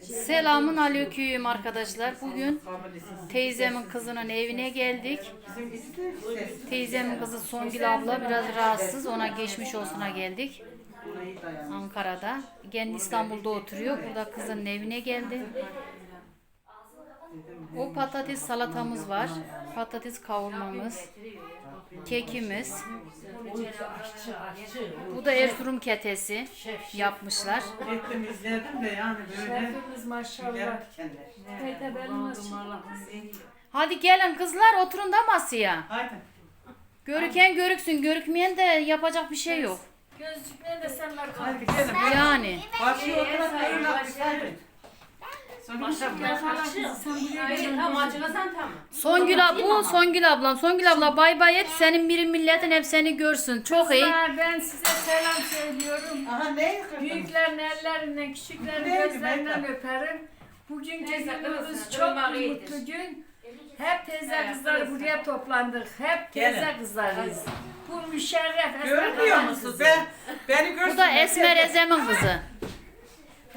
Selamun aleyküm arkadaşlar. Bugün teyzemin kızının evine geldik. Teyzemin kızı Songül abla biraz rahatsız. Ona geçmiş olsuna geldik. Ankara'da. Kendi İstanbul'da oturuyor. Burada kızının evine geldi. O patates salatamız var. Patates kavurmamız. Kekimiz. Bu da Erzurum ketesi yapmışlar. Ettim izledim de yani böyle Şefimiz maşallah. Hadi gelin kızlar oturun da masaya. Haydi. Görüken görüksün, görükmeyen de yapacak bir şey yok. Gözlükle de senler Hadi kalk. gidelim. Yani. Başlıyor sayın. Songül abla, bu Songül ablam. Songül abla bay bay et. Senin bir milletin hep seni görsün. Çok iyi. Kızlar, Ben size selam söylüyorum. Aha ne? Büyüklerin ellerinden, küçüklerin Neydi gözlerinden öperim. Bugünkü Neyse, günümüz çok iyidir. mutlu gün. Hep teyze kızları buraya toplandık. Hep Gelin. teyze kızlarıyız. Bu müşerref Görmüyor Esmer musunuz? Ben, beni görsün. Bu da Esmer Ezem'in kızı.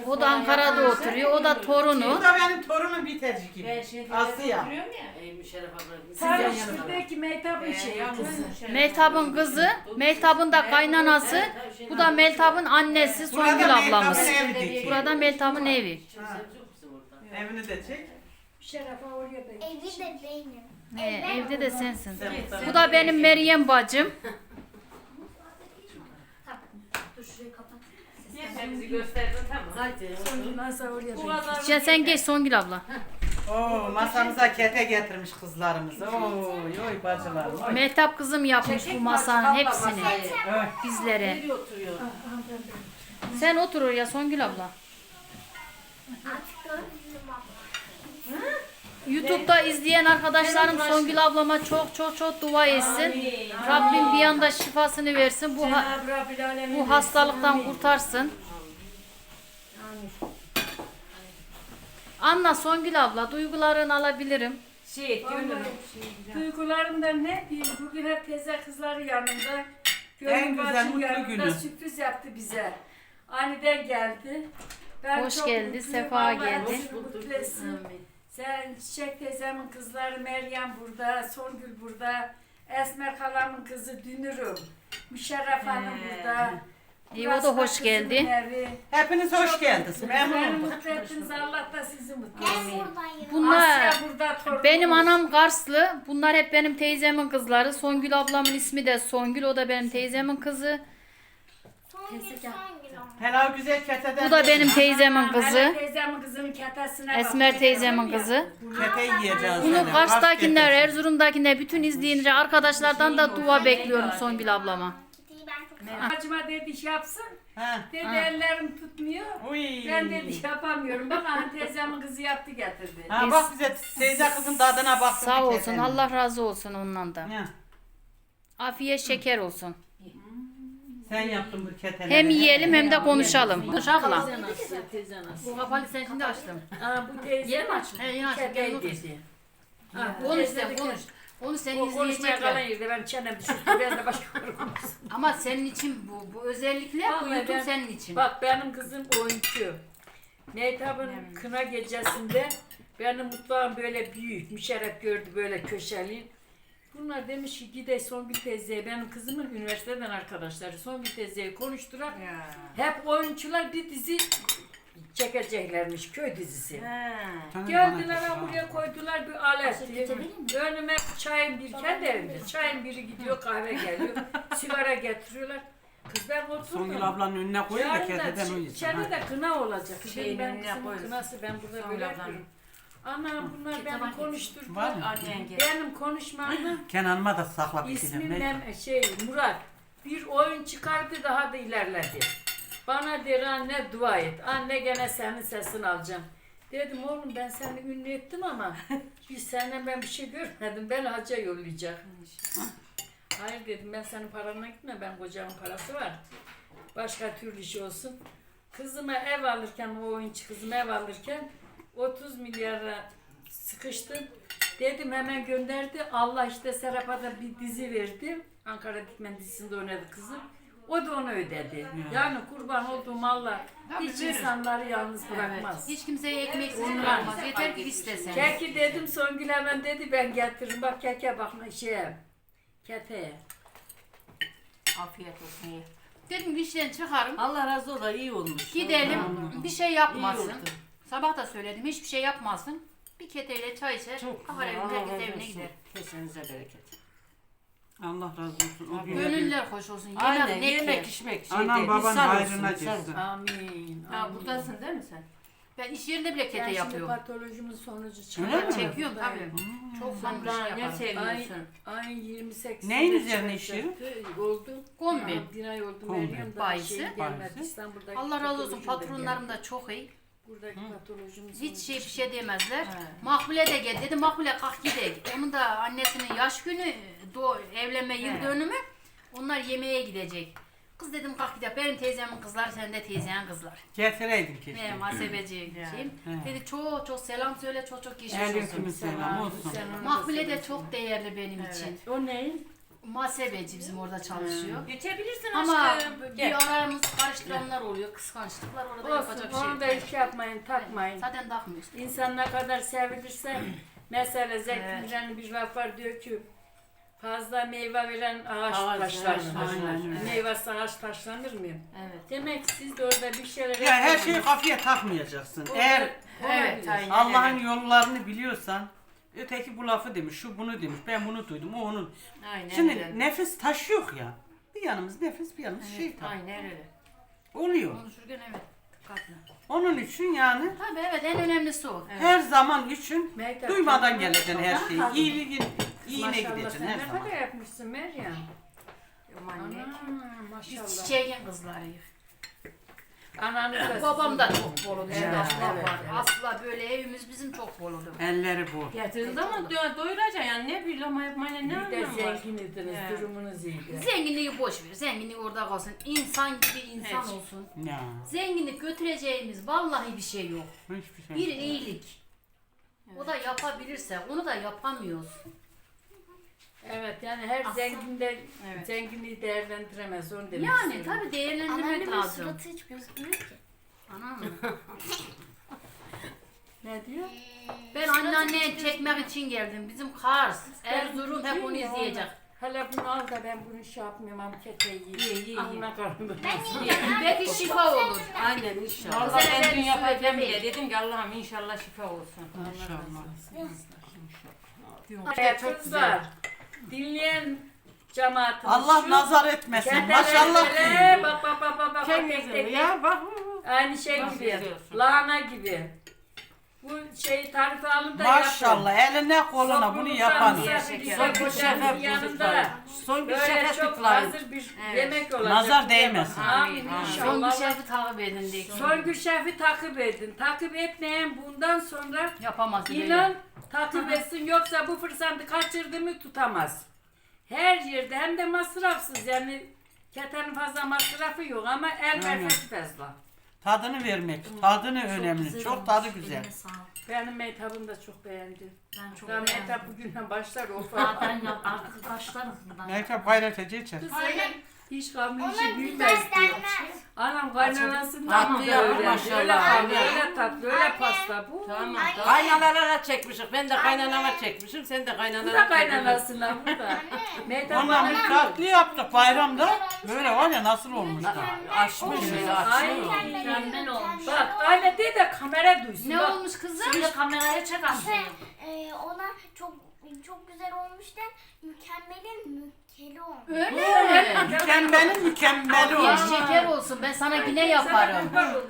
O da Ankara'da oturuyor. O da Bu torunu. da benim torunum biterci gibi. Ben şimdi Asya. oturuyorum ya. Ey Müşerref abla. Tarıştırdaki Mehtap'ın şeyi kızı. Mehtap'ın kızı, Mehtap'ın da kaynanası. Bu da Mehtap'ın annesi Songül ablamız. Mehtap'ın evi diyecek. Burada Mehtap'ın evi. Evini de çek. Müşerref oraya da. Evi de benim. Evde de sensin. Sen. Bu da benim Meryem bacım. Hepimizi gösterdin tamam. Hadi. Nasıl oraya Bu da. kadar. Ya sen geç Songül abla. Oo masamıza kete getirmiş kızlarımız. Oo yoy bacılarım. Oy. Mehtap kızım yapmış bu masanın hepsini Oy. bizlere. Nereye oturuyor? Sen otur oraya Songül abla. Abla. YouTube'da izleyen arkadaşlarım Songül ablama çok çok çok dua etsin. Rabbim bir anda şifasını versin. Bu ha- bu hastalıktan kurtarsın. Anla Songül abla duygularını alabilirim. Şey, gönlüm. Duygularımdan ne diyeyim? Bugün hep teyze kızları yanında. En güzel, mutlu yanında günü. sürpriz yaptı bize. Aniden geldi. Ben Hoş çok geldi, mutluyum. sefa Allah geldi. hepsini mutlu etsin. Sen Çiçek teyzemin kızları Meryem burada, Songül burada, Esmer halamın kızı Dünürüm, Müşerref Hanım burada. İyi o da hoş kızımın geldi. evi. Hepiniz hoş geldiniz. Memnun oldum. mutlu ettiniz, Allah da sizi mutlu etsin. buradayım. Bunlar Asya burada, torunumuz. benim anam Karslı. Bunlar hep benim teyzemin kızları. Songül ablamın ismi de Songül. O da benim teyzemin kızı. Son gün son. Helal güzel keteden. Bu da benim teyzemin kızı. teyzemin kızının ketesine bak. Esmer teyzemin kızı. Kete yiyeceğiz. Bunu. Kars'takiler. Erzurum'dakiler, bütün izleyince arkadaşlardan da dua bekliyorum Songül ablama. Acıma dedi iş yapsın. Ha. Dedi Ha. ellerim tutmuyor. Uy. Ben dedi yapamıyorum. Bak hani teyzemin kızı yaptı getirdi. Ha bak bize teyze kızın tadına bak. Sağ olsun, Allah razı olsun ondan da. Ya, Afiyet şeker olsun. Sen yaptın bu keteleri. Hem yiyelim hem de konuşalım. Konuş abla. Bu kapalı sen şimdi açtım. Aa, bu teyze Yeni mi açtın? He yine açtım. Gel otur. keteydi. Konuş sen konuş. Onu seni O konuşmaya kalan izleyecekler. yerde ben çenem düşürdüm. Ben de başka konuşsun. Ama senin için bu. Bu özellikle bu Vallahi YouTube ben- senin için. Bak benim kızım oyuncu. Mehtap'ın kına gecesinde benim mutfağım böyle büyük. Müşerref gördü böyle köşeli. Bunlar demiş ki gide Songül teyzeye benim kızımın üniversiteden arkadaşları Songül teyzeye konuştular. Hep oyuncular bir dizi çekeceklermiş köy dizisi. Geldiler ha buraya koydular bir alet. Önüme çayın bir kendi evimde. Çayın biri gidiyor kahve geliyor. sigara getiriyorlar. Kız ben oturdum. Songül ablanın önüne koyun da çi- yesin. içeride de kına olacak. Şeyin ben önüne kızımın koyun. kınası ben burada Songül böyle ablanın. Anam bunlar beni Var konuşturdular. mı? Annen gel. Benim konuşmamı Kenan'ıma da sakla bir ismim dilim. Ne? Mem şey Murat. Bir oyun çıkardı daha da ilerledi. Bana der anne dua et. Anne gene senin sesini alacağım. Dedim oğlum ben seni ünlü ettim ama biz senden ben bir şey görmedim. Ben hacca yollayacak. Hayır dedim ben senin paranla gitme. Ben kocamın parası var. Başka türlü iş olsun. Kızıma ev alırken o oyuncu kızıma ev alırken 30 milyara sıkıştım. Dedim hemen gönderdi. Allah işte Serap'a da bir dizi verdi. Ankara Dikmen dizisinde oynadı kızım. O da onu ödedi. Yani kurban olduğum Allah Tabii hiç verir. insanları yalnız bırakmaz. Hiç kimseye ekmeksiz bırakmaz. Yeter ki istesen. Keki dedim Songül hemen dedi ben getiririm. Bak keke bak şey keteye. Afiyet olsun ye. Dedim ki işten çıkarım. Allah razı olsun iyi olmuş. Gidelim bir şey İyi yapmasın. oldu. Sabah da söyledim hiçbir şey yapmasın. Bir keteyle çay içer. Çok Kahve güzel. evinde Allah herkes evine gider. Kesenize bereket. Allah razı olsun. O gün- Gönüller hoş olsun. Yemek Aynen ne yemek ki? içmek şey Anam değil. baban İnsan hayrına olsun, insan. girsin. Amin. Ha amin. buradasın değil mi sen? Ben iş yerinde bile Ben kete şimdi yapıyorum. patolojimin sonucu. Öyle mi? Çekiyorum tabii. Çok son bir daha şey ne yaparım. seviyorsun? Ayın 28'inde Neyin üzerine çıkacaktı. Oldu. Kombi. Bir ay oldu Kombi. Meryem daha Bayisi. şey gelmedi. Bayisi. İstanbul'daki Allah razı olsun patronlarım da çok iyi. Buradaki patolojimin Hiç şey bir şey demezler. He. Makbule de geldi. Dedi Makbule kalk gidelim. Onun da annesinin yaş günü, doğ, evlenme yıl He. dönümü. Onlar yemeğe gidecek. Kız dedim kalk gidelim. Benim teyzemin kızları, sen de teyzenin kızlar. Getireydin keşke. Benim asebeci şeyim. He. Dedi çok çok selam söyle, çok çok geçmiş olsun. selam olsun. Makbule de çok değerli benim için. O neyin? Muhasebeci bizim orada çalışıyor. Geçebilirsin Ama aşkım. bir aramız karıştıranlar oluyor, kıskançlıklar orada Olsun yapacak bir şey onu da iş yapmayın, takmayın. Zaten takmıyoruz. İnsan ne kadar sevilirse mesela Zeki Müren'in bir laf var diyor ki fazla meyve veren ağaç, Ağaç, taşlanır. ağaç taşlanır. Aynen. Meyvesi ağaç taşlanır mı? Evet. Demek ki siz de orada bir şeyler Ya her şeyi kafaya takmayacaksın. Eğer Evet, aynen. Allah'ın yollarını biliyorsan öteki bu lafı demiş, şu bunu demiş, ben bunu duydum, o onun. Aynen Şimdi öyle. nefes taşıyor ya. Bir yanımız nefes, bir yanımız şeytan. Aynen öyle. Oluyor. Konuşurken evet, dikkatli. Onun için yani Tabii evet, en önemlisi o. her zaman için Mehtap, duymadan sen- geleceksin her şeyi. Maşallah. İyiliğin, iyine Maşallah, gideceksin sen her ne zaman. kadar yapmışsın Meryem? Aman ne? Ana, Biz maşallah. çiçeğin kızlarıyız. Ananız da Babam da çok bol oldu. Evet, asla evet, var. evet. Asla böyle evimiz bizim çok bol oldu. Elleri bu. Getirdin ama do- doyuracaksın yani ne bir lama yapmayla ne bir de anlamı var? zenginidiniz, Evet. durumunuz iyiydi. Zenginliği boş ver. Zenginlik orada kalsın. İnsan gibi insan Evet. olsun. Ya. Zenginlik götüreceğimiz vallahi bir şey yok. Hiçbir şey. Bir iyilik. O da yapabilirse onu da yapamıyoruz. Evet yani her Aslında- zenginde Evet. zenginliği değerlendiremez onu demek Yani istiyorum. tabii değerlendirmek Anneannemin lazım. suratı hiç gözükmüyor ki. Anam. Ne diyor? Ben anneanneye çekmek için geldim. Bizim Kars, Erzurum hep onu izleyecek. Hele bunu al da ben bunu şey yapmıyorum ama keteyi Ye, ye, ye. yiyeyim. Amına. Belki şifa olur. Aynen inşallah. Vallahi ben dün yaparken bile dedim ki Allah'ım inşallah şifa olsun. İnşallah. Evet, Çok kızlar. Dinleyen cemaatimiz Allah şu nazar etmesin. Maşallah. diyeyim. Bak bak bak bak bak. tek tek Kendinize tek. ya bak. Aynı şey Nasıl gibi. yazıyorsun? Lahana gibi. Bu şey tarifi alın da Maşallah eline koluna bunu yapan. Son bir şefer yanında Son bir böyle çok tıklayın. hazır bir Evet. yemek olacak. Nazar değmesin. Amin Amin. Son bir inşallah. şefi takip edin diye. Songül Şef'i takip edin. Takip etmeyen bundan sonra Yapamaz. inan takip etsin yoksa bu fırsatı kaçırdı mı tutamaz. Her yerde hem de masrafsız yani ketenin fazla masrafı yok ama el Aynen. nefesi fazla. Tadını vermek. Tadını önemli. Çok tadı güzel. Benim meytabım da çok beğendi. Ben çok beğendim. meytap bugünden başlar o Zaten yap artık başlarız bundan. Neyse gayret edeceğiz. Aynen. Hiç Onlar işi güzel büyümez diyor. Anam kaynanasından Tatlı mı yapar öğrendi? maşallah. Öyle kavga, öyle tatlı, öyle pasta bu. Tamam. Anne. Kaynanalara çekmişim. Ben de kaynanama çekmişim. Sen de Bu kaynanalara da kaynanasından bu da. Meytap Ondan bana bir tatlı yaptık bayramda. Böyle var ya nasıl olmuş da. Açmış böyle Ay. açmış. Mükemmel olmuş. Bak anne de de kamera duysun. Ne Bak, olmuş kızım? Şimdi kameraya çek aslında. Ee, ona çok çok güzel olmuş da mükemmelin mükeli olmuş. Öyle mi? Mükemmelin mükemmeli Bir olmuş. şeker olsun ben sana yine yaparım.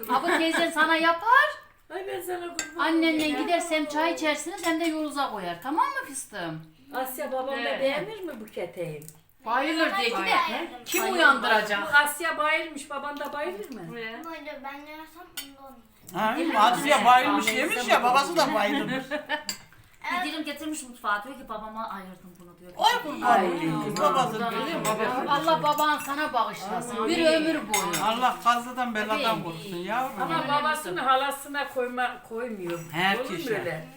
Abi teyzen sana yapar. Ay ben sana kurban Annenle olayım ya. gider hem çay içersiniz hem de yolunuza koyar. Tamam mı fıstığım? Asya babam da Evet. beğenir mi bu keteyi? Bayılır diye ki de Bayılır. kim Bu uyandıracak? Asya bayılmış baban da bayılır mı? Böyle ben yersem ondan. Ha, Asiye bayılmış yemiş ya babası da bayılmış. Bir dilim getirmiş mutfağa diyor ki babama ayırdım bunu. Oy kurban olayım kız babası görüyor musun? babası. Allah baban sana bağışlasın. Bir ömür boyu. Allah fazladan beladan korusun yavrum. Ama babasını halasına koyma koymuyor. Her Olur mu kişi. öyle?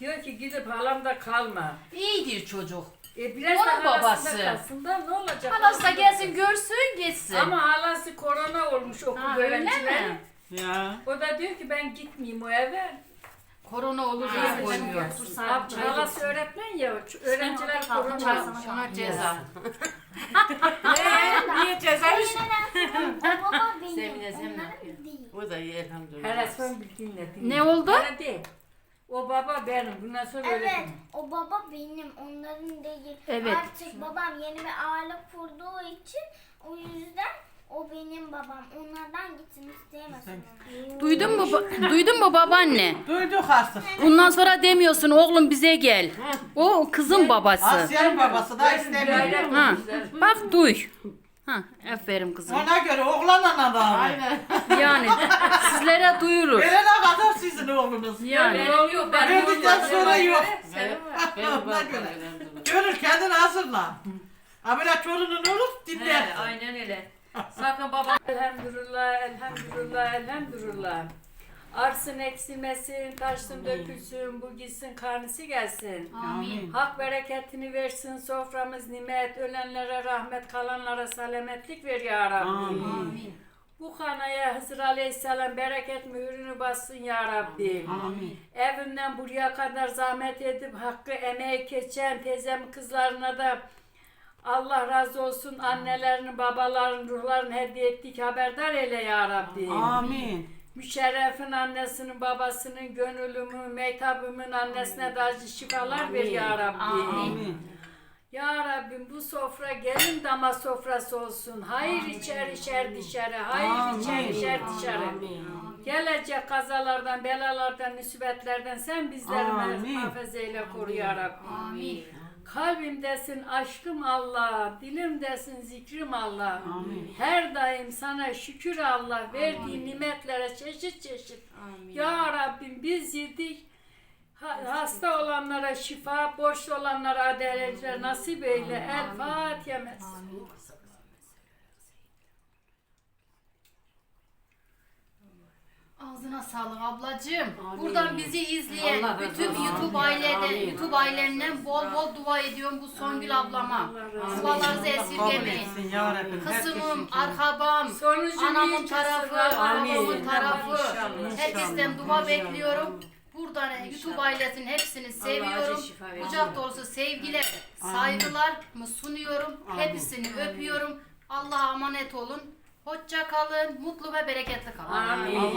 Diyor ki gidip halamda kalma. İyidir çocuk. E biraz Onun da halasında babası. kalsın da ne olacak? Halası da gelsin görsün gitsin. Halası da gelsin ne olacak? Halası da gelsin görsün gitsin. Ama halası korona olmuş okul Ha, öyle öğrencileri. mi? Ya. O da diyor ki ben gitmeyeyim o eve. Korona olur diye koymuyor. Ab- Halası öğretmen ya öğrenciler korona. Ona ceza. Ee, Niye cezaymış? O baba benim. Semine, Semine onların yapıyor. değil. Bu da iyi elhamdülillah. Hele son bildiğinle dinle. Ne oldu? Değil. O baba benim. Bundan sonra öyle Evet, o baba benim, onların değil. Evet. Artık babam yeni bir aile kurduğu için o yüzden o benim babam. Onlardan gitsin isteyemezsin. Duydun mu? ba- Duydun mu babaanne? Duyduk artık. Bundan sonra demiyorsun oğlum bize gel. O kızın babası. Asya'nın babası da istemiyor. Ha. Bak duy. Ha, aferin kızım. Ona göre oğlan adamı. Aynen. Yani sizlere duyurur. Verene kadar sizin oğlunuz. Yani. Benim yok. Ben Verdikten sonra yok. Ona göre. Görür kendini hazırla. Ha böyle torunun olur dinler. Aynen öyle. Sakın baba Elhamdülillah, elhamdülillah, elhamdülillah. Arsın eksilmesin, taşsın dökülsün, bu gitsin karnısı gelsin. Amin. Hak bereketini versin, soframız nimet, ölenlere rahmet, kalanlara selametlik ver ya Rabbi. Amin. Bu kanaya Hızır Aleyhisselam bereket mührünü bassın ya Rabbi. Amin. Evinden buraya kadar zahmet edip hakkı emeği geçen teyzem kızlarına da Allah razı olsun annelerini, babalarını, ruhlarını hediye ettik haberdar eyle ya Rabbi. Amin. Müşerref'in annesinin, babasının, gönülümün, meytabımın annesine de acı şifalar ver ya Rabbi. Amin. Ya Rabbim bu sofra gelin dama sofrası olsun. Hayır içer içer dışarı. Hayır içer içer dışarı. Amin. Gelecek kazalardan, belalardan, musibetlerden sen bizleri Amin. muhafaza eyle koru ya Rabbi. Amin. Kalbimdesin aşkım Allah, dilimdesin zikrim Allah. Amin. Her daim sana şükür Allah verdiği nimetlere çeşit çeşit. Ya Rabbim biz yedik. Ha- Hasta olanlara şifa, borçlu olanlara adaletler nasip eyle. El Fatiha. Ağzına sağlık ablacığım. Buradan bizi izleyen Allah bütün olsun. YouTube Amin. aileden, Amin. YouTube ailenden bol bol dua ediyorum bu Songül ablama. Allah. Dualarınızı esirgemeyin. Kızımım, arkabam, anamın tarafı, Amin. tarafı. Herkesten dua bekliyorum. Buradan YouTube ailesinin hepsini seviyorum. Kucak dolusu sevgiler, saygılar sunuyorum. Hepsini öpüyorum. Allah'a emanet olun. Hoşça kalın, mutlu ve bereketli kalın. Amin.